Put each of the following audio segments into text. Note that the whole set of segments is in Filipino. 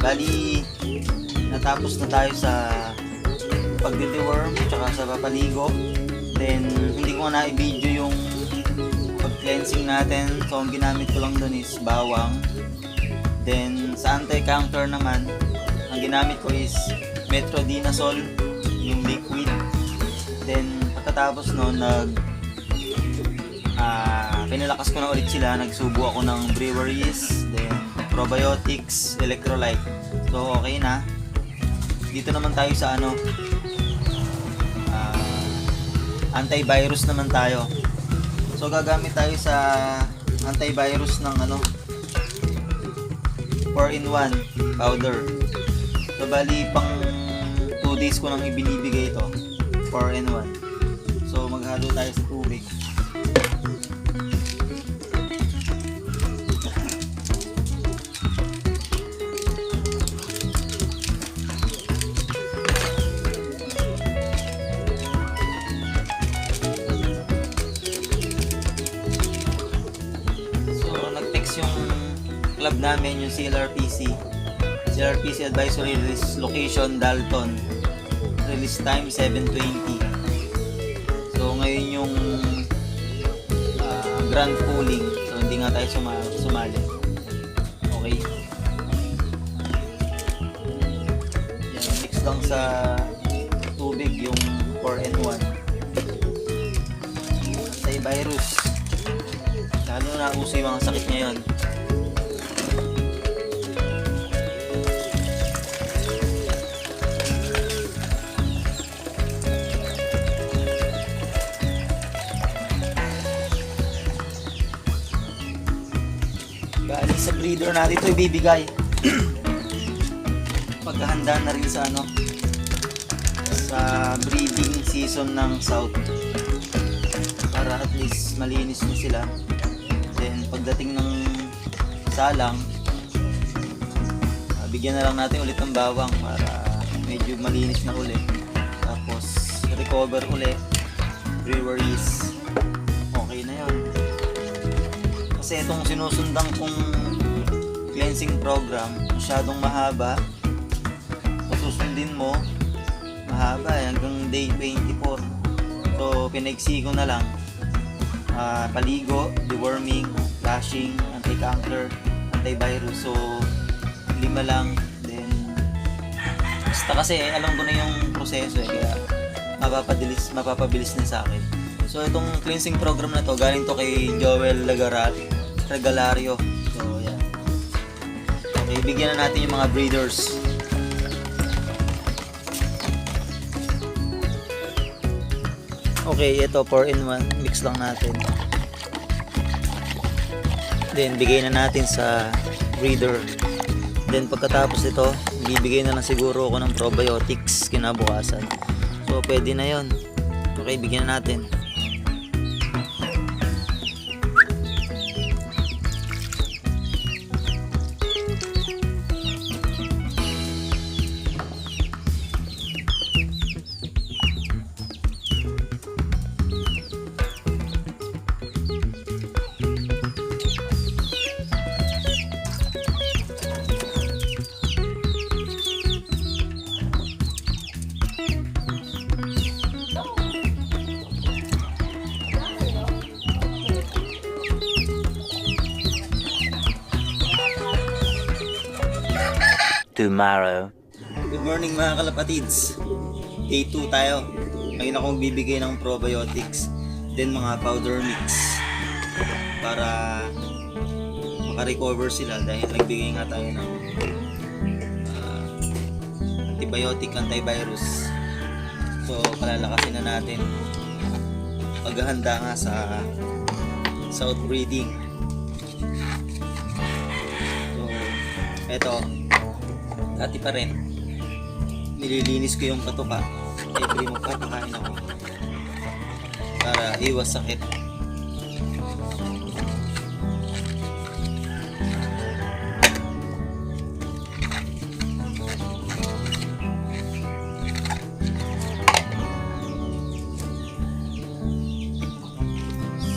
Bali, natapos na tayo sa pagdi-deworm tsaka sa papaligo. Then, hindi ko na i-video yung pag-cleansing natin. So, ang ginamit ko lang dun is bawang. Then, sa anti-canker naman, ang ginamit ko is Metrodinazole, yung liquid. Then, pagkatapos no, nag ah pinalakas ko na ulit sila. Nagsubo ako ng breweries, then probiotics, electrolyte. So, okay na. Dito naman tayo sa ano, ah, antivirus naman tayo. So, gagamit tayo sa antivirus ng ano, 4-in-1 powder. So, bali, pang 2 days ko nang ibinibigay ito. 4-in-1. So, maghalo tayo sa club namin, yung CLRPC. CLRPC Advisory Release Location, Dalton. Release time, 7.20. So, ngayon yung ah, grand pooling. So, hindi nga tayo suma- sumali. Okay. Yan, mix lang sa tubig yung 4N1. Antivirus. Lalo na uso yung mga sakit ngayon. Breeder natin ito ibibigay. Paghahanda na rin sa ano sa breeding season ng South. Para at least malinis na sila. Then pagdating ng salang ah, bigyan na lang natin ulit ng bawang para medyo malinis na ulit tapos recover ulit breweries okay na yun. Kasi itong sinusundan kong cleansing program masyadong mahaba. Susundin mo mahaba eh, hanggang day 24 so pinaiksi ko na lang. Ah, paligo, deworming, flashing, anti-canker, antivirus. So lima lang then basta kasi alam ko na yung proseso eh kaya mapapabilis, mapapabilis na sa akin. So itong cleansing program na to galing to kay Joel Lagara, Regalario okay bigyan na natin yung mga breeders Okay, ito 4 in 1 mix lang natin. Then bigay na natin sa breeder. Then pagkatapos ito, bibigay na lang siguro ako ng probiotics kinabukasan. So pwede na 'yon. Okay, bigyan na natin. Tomorrow. Good morning mga kalapatids. Day 2 tayo. Ngayon ako bibigay ng probiotics. Then mga powder mix. Para makarecover sila dahil nagbigay nga tayo ng ah, antibiotic, antivirus. So palalakasin na natin paghahanda nga sa sa outbreeding. So, eto, dati pa rin nililinis ko yung katuka every magpapakain ako. Para iwas sakit.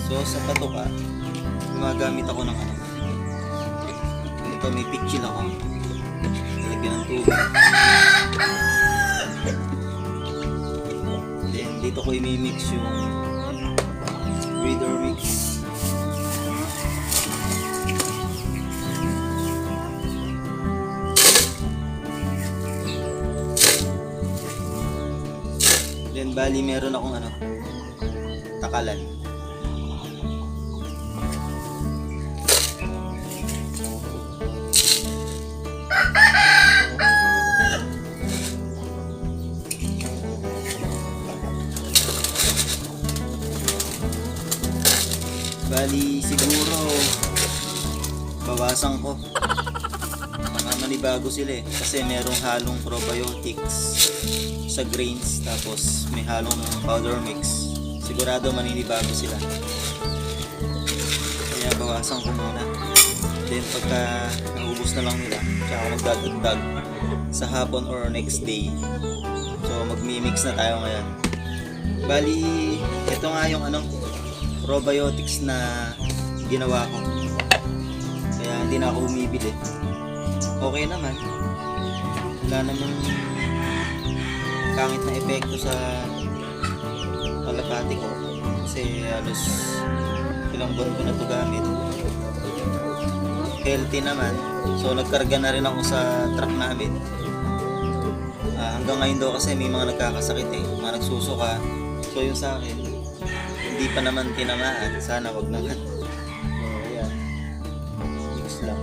So sa katuka gumagamit ako ng ano ito may pitchil ako Lalagyan lagyan ng tubig. Then, dito ko imimix yung breeder mix. Then, bali, meron akong ano, takalan. Bali, siguro bawasan ko. Mga manibago sila eh. Kasi merong halong probiotics sa grains tapos may halong powder mix. Sigurado maninibago sila. Kaya bawasan ko muna. Then pagka naubos na lang nila, tsaka magdadagdag sa hapon or next day. So magmi-mix na tayo ngayon. Bali, ito nga yung ano, probiotics na ginawa ko. Kaya hindi na ako bumibili. Okay naman. Wala namang pangit na epekto sa kalapati ko. Kasi halos ilang buwan ko na ito gamit. Healthy naman. So nagkarga na rin ako sa truck namin. Ah, hanggang ngayon daw kasi may mga nagkakasakit eh. Mga nagsusuka. So yung sa akin, hindi pa naman tinamaan. Sana wag naman. So, ayan. Mix lang.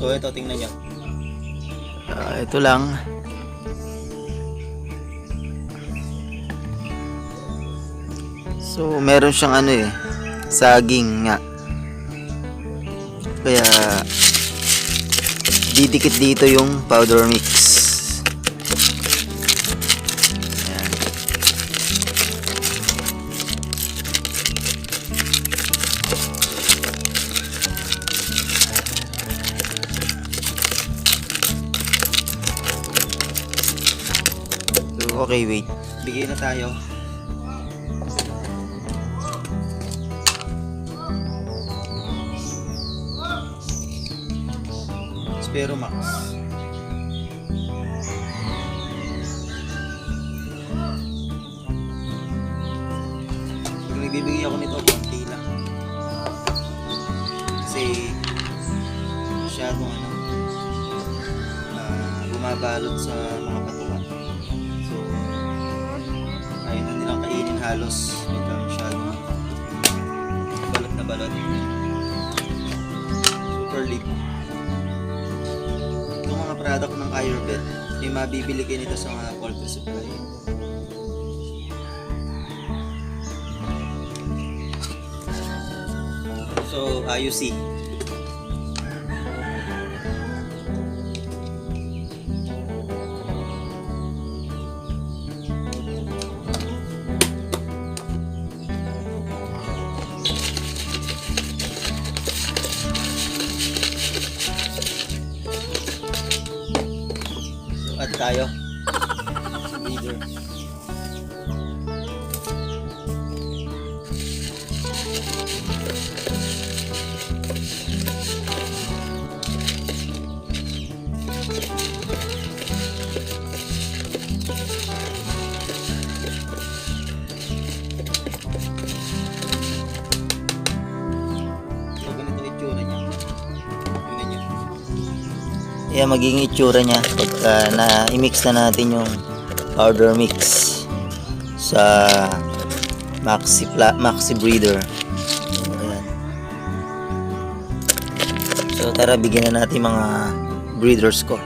So, ito, tingnan nyo. Ah, ito lang. So, meron siyang ano eh, saging nga. Kaya, didikit dito yung powder mix. Okay, wait. Bigay na tayo. Spero Max. Pag nagbibigay ako nito, konti lang. Kasi masyadong ano, ah, bumabalot sa halos pagka masyadong balot na balot. Super leaf. Itong mga product ng Ayurved, may mabibili kayo nito sa mga poultry supply. So, IUC. At tayo. Sa breeder. Yan magiging itsura niya pagka na-mix na natin yung powder mix sa maxi, maxi breeder. Ayan. So tara bigyan na natin mga breeders ko.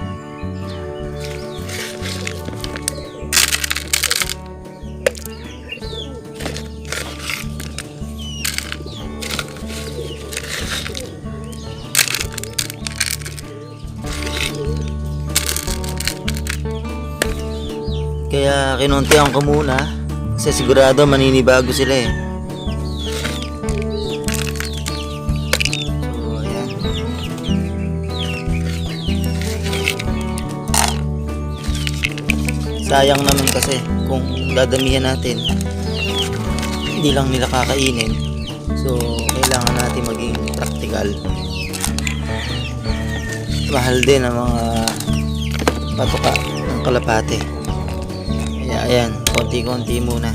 Kinuntihan ko muna kasi sigurado maninibago sila eh. Sayang naman kasi kung dadamihan natin hindi lang nila kakainin. So, kailangan natin maging practical. mahal din ang mga patuka ng kalapate. Ayan, konti-konti muna.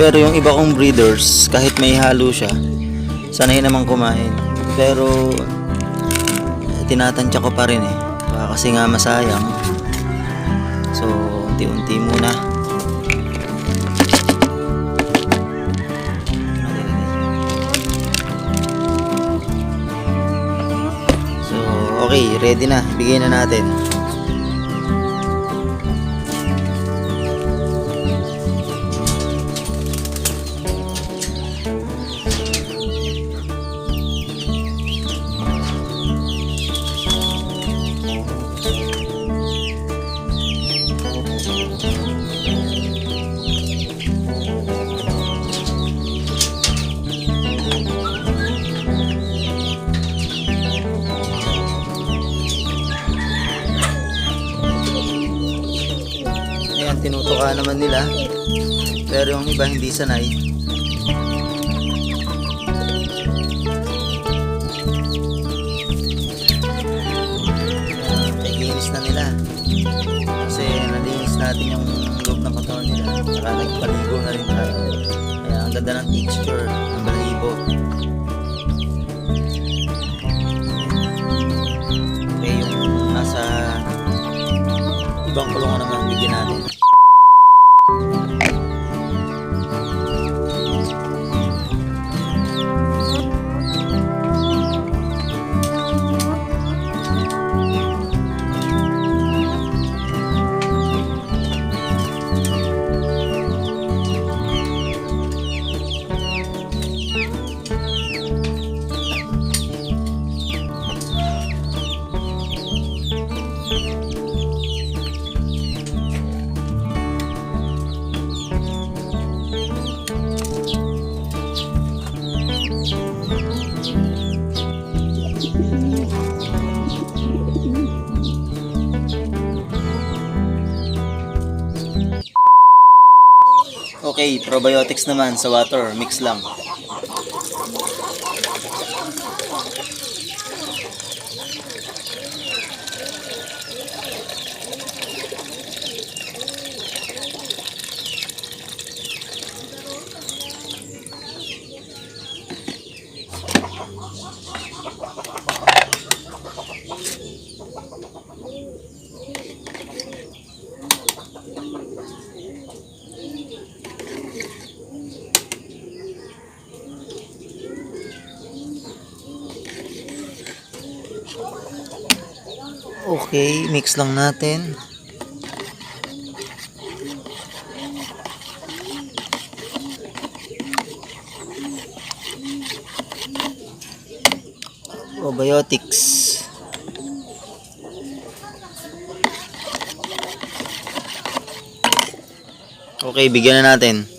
Pero yung iba kong breeders, kahit may halo siya, sanay naman kumain. Pero tinatansya ko pa rin eh. Baka kasi nga masayang. So, unti-unti muna. Okay, ready na. Bigay na natin. Tinutuka naman nila. Pero yung iba hindi sanay. Nagiinis na nila. Kasi nalinis natin yung loob ng katawan nila. Saka nagpaligo na rin tayo. Kaya ang ganda ng texture ng balahibo. Nasa ibang kulungan naman bigyan natin. Okay, probiotics naman sa water, mix lang. Okay, mix lang natin. Probiotics. Okay, bigyan na natin.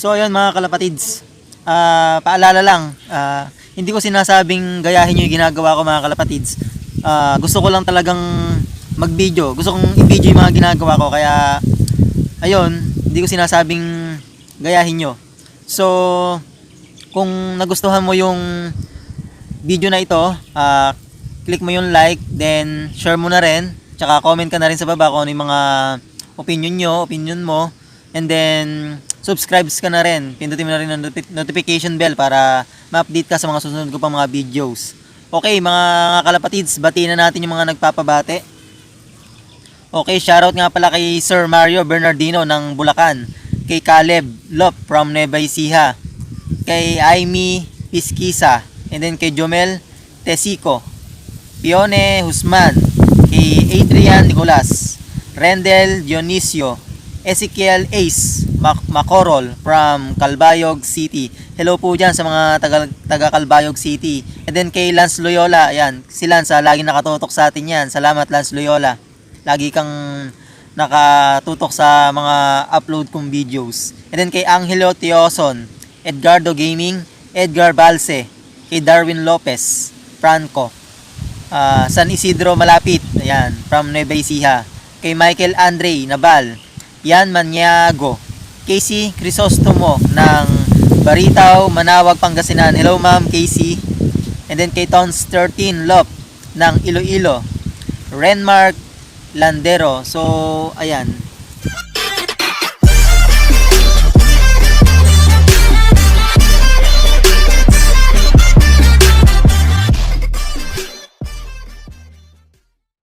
So ayun mga kalapatids, Ah, paalala lang, ah, hindi ko sinasabing gayahin nyo yung ginagawa ko mga kalapatids. Ah, gusto ko lang talagang mag-video, gusto kong i-video yung mga ginagawa ko kaya ayun, hindi ko sinasabing gayahin nyo. So, kung nagustuhan mo yung video na ito, ah, click mo yung like, then share mo na rin, tsaka comment ka na rin sa baba kung ano yung mga opinion nyo, opinion mo, and then subscribe ka na rin. Pindutin mo na rin ang noti- notification bell para ma-update ka sa mga susunod ko pang mga videos. Okay, mga kalapatids, batiin na natin yung mga nagpapabate. Okay, shoutout nga pala kay Sir Mario Bernardino ng Bulacan, kay Caleb Lop from Nueva Ecija, kay Aimee Piskisa, And then kay Jomel Tesico. Pione Husman. Kay Adrian Nicolas. Rendel Dionisio. Ezekiel Ace Mac- Macorol from Calbayog City. Hello po dyan sa mga taga, taga Calbayog City. And then kay Lance Loyola, ayan, si Lance, ah, lagi nakatutok sa atin yan. Salamat Lance Loyola. Lagi kang nakatutok sa mga upload kong videos. And then kay Angelo Tioson, Edgardo Gaming, Edgar Balse, kay Darwin Lopez, Franco, ah, San Isidro Malapit, ayan, from Nueva Ecija, kay Michael Andre Nabal, Yan Maniago, Casey Crisostomo ng Baritaw, Manawag, Pangasinan. Hello ma'am Casey. And then kay Tons 13 Lop ng Iloilo. Renmark Landero. So, ayan.